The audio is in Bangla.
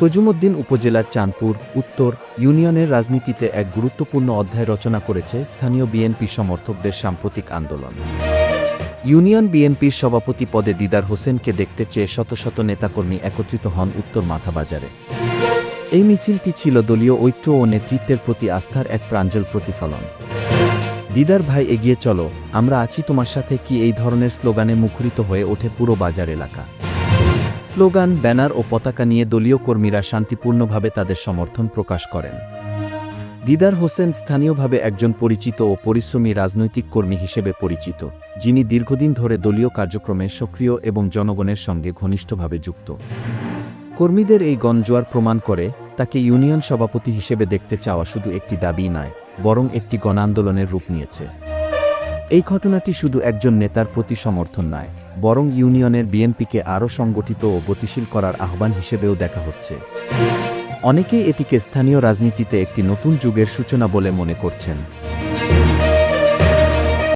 তজুমুদ্দিন উপজেলার চাঁদপুর, উত্তর ইউনিয়নের রাজনীতিতে এক গুরুত্বপূর্ণ অধ্যায় রচনা করেছে স্থানীয় বিএনপি সমর্থকদের সাম্প্রতিক আন্দোলন। ইউনিয়ন বিএনপির সভাপতি পদে দিদার হোসেনকে দেখতে চেয়ে শত শত নেতাকর্মী একত্রিত হন উত্তর মাথাবাজারে। এই মিছিলটি ছিল দলীয় ঐক্য ও নেতৃত্বের প্রতি আস্থার এক প্রাঞ্জল প্রতিফলন। দিদার ভাই, এগিয়ে চলো, আমরা আছি তোমার সাথে কি এই ধরনের স্লোগানে মুখরিত হয়ে ওঠে পুরো বাজার এলাকা? স্লোগান, ব্যানার ও পতাকা নিয়ে দলীয় কর্মীরা শান্তিপূর্ণভাবে তাদের সমর্থন প্রকাশ করেন। দিদার হোসেন স্থানীয়ভাবে একজন পরিচিত ও পরিশ্রমী রাজনৈতিক কর্মী হিসেবে পরিচিত, যিনি দীর্ঘদিন ধরে দলীয় কার্যক্রমে সক্রিয় এবং জনগণের সঙ্গে ঘনিষ্ঠভাবে যুক্ত। কর্মীদের এই গণজোয়ার প্রমাণ করে, তাকে ইউনিয়ন সভাপতি হিসেবে দেখতে চাওয়া শুধু একটি দাবি নয়, বরং একটি গণান্দোলনের রূপ নিয়েছে। এই ঘটনাটি শুধু একজন নেতার প্রতি সমর্থন নয়, বরং ইউনিয়নের বিএনপিকে আরও সংগঠিত ও গতিশীল করার আহ্বান হিসেবেও দেখা হচ্ছে। অনেকেই এটিকে স্থানীয় রাজনীতিতে একটি নতুন যুগের সূচনা বলে মনে করছেন।